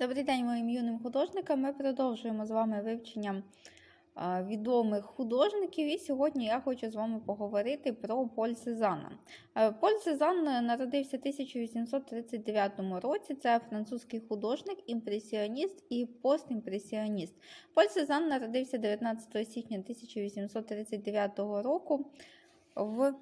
Добрий день моїм юним художникам. Ми продовжуємо з вами вивчення відомих художників. І сьогодні я хочу з вами поговорити про Поль Сезана. Е, Поль Сезан народився в 1839 році. Це французький художник, імпресіоніст і постімпресіоніст. Поль Сезан народився 19 січня 1839 року в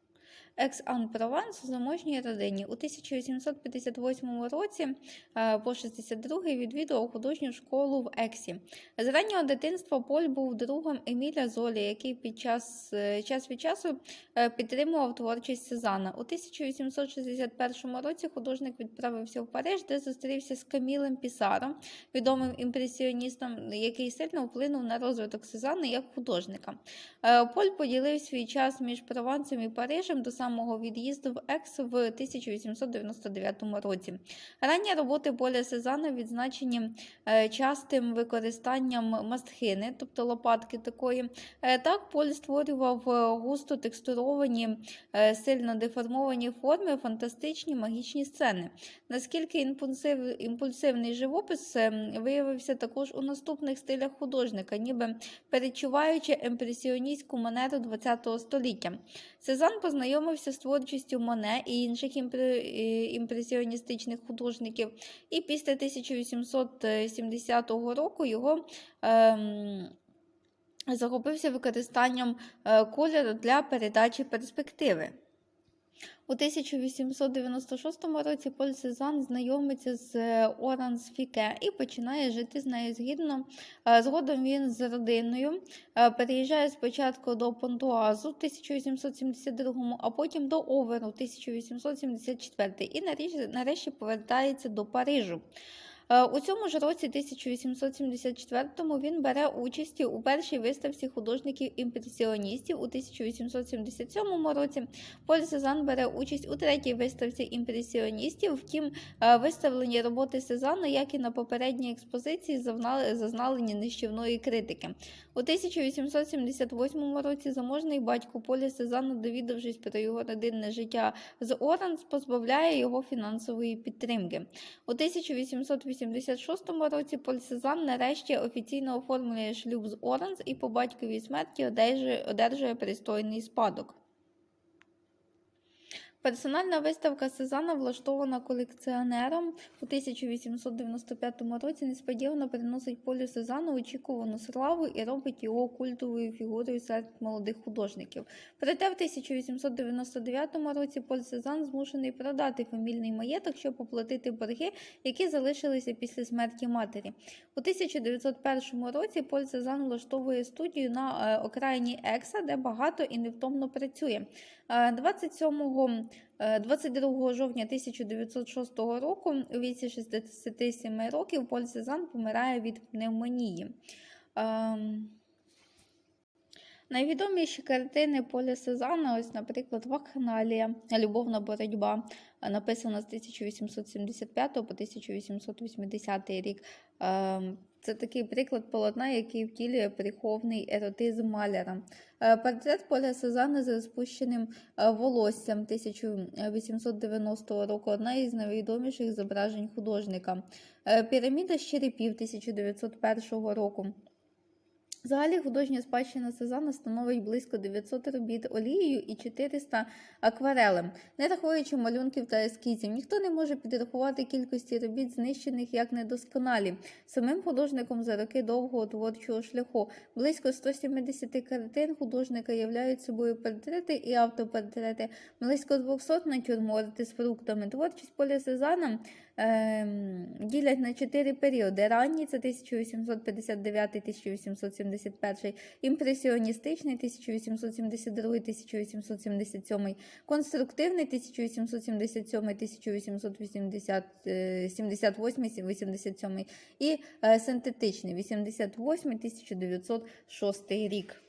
Екс-Ан-Прованс у заможній родині. У 1858 році е, по 62 відвідував художню школу в Ексі. З раннього дитинства Поль був другом Еміля Золі, який під час, е, час від часу е, підтримував творчість Сезана. У 1861 році художник відправився в Париж, де зустрівся з Камілем Пісаром, відомим імпресіоністом, який сильно вплинув на розвиток Сезана як художника. Поль поділив свій час між Провансом і Парижем до самого від'їзду в Екс в 1899 році. Ранні роботи Поля Сезана відзначені е, частим використанням мастхини, тобто лопатки такої. Е, Так, Поль створював е, густо текстуровані, сильно деформовані форми, фантастичні магічні сцени. Наскільки імпульсив, імпульсивний живопис виявився також у наступних стилях художника, ніби перечуваючи імпресіоністську манеру ХХ століття. Сезан познайомився з творчістю Моне і інших імпре- імпресіоністичних художників, і після 1870 року його ем, захопився використанням е, кольору для передачі перспективи. У 1896 році Поль Сезан знайомиться з е, Оранс Фіке і починає жити з нею згідно. Е, Згодом він з родиною е, переїжджає спочатку до Понтуазу в 1872, а потім до Оверу в 1874 і нарешті, нарешті повертається до Парижу. Е, У цьому ж році, 1874-му, він бере участь у першій виставці художників-імпресіоністів. У 1877 році Поль Сезан бере участь у третій виставці імпресіоністів. Втім, е, виставлені роботи Сезана, як і на попередній експозиції, зазнали, нищівної критики. У 1878 році заможний батько Поля Сезана, довідавшись про його родинне життя з Оранс, позбавляє його фінансової підтримки. У 1886 році Поль Сезан нарешті офіційно оформлює шлюб з Оранс і по батьковій смерті одержує, одержує пристойний спадок. Персональна виставка Сезана, влаштована колекціонером у 1895 році, несподівано приносить Полю Сезану очікувану славу і робить його культовою фігурою серед молодих художників. Проте в 1899 році Поль Сезан змушений продати фамільний маєток, щоб оплатити борги, які залишилися після смерті матері. У 1901 році Поль Сезан влаштовує студію на е, окраїні Екса, де багато і невтомно працює. Е, 27 е, 22 жовтня 1906 року у віці 67 років Поль Сезан помирає від пневмонії. Ем, Найвідоміші картини Поля Сезана, ось, наприклад, Вакханалія, Любовна боротьба, е, написана з 1875 по 1880 рік. Це такий приклад полотна, який втілює приховний еротизм маляра. Е, Портрет Поля Сезана з розпущеним е, волоссям 1890 року одна із найвідоміших зображень художника. Е, Піраміда з черепів 1901 року. Взагалі художня спадщина Сезана становить близько 900 робіт олією і 400 акварелем, не рахуючи малюнків та ескізів. Ніхто не може підрахувати кількості робіт, знищених як недосконалі. Самим художником за роки довгого творчого шляху близько 170 картин художника являють собою портрети і автопортрети, близько 200 натюрморти з фруктами. Творчість Поля Сезана ем, ділять на чотири періоди. Ранній це 1859-1871, імпресіоністичний 1872-1877, конструктивний 1877-1878-87 і е, синтетичний 88-1906 рік.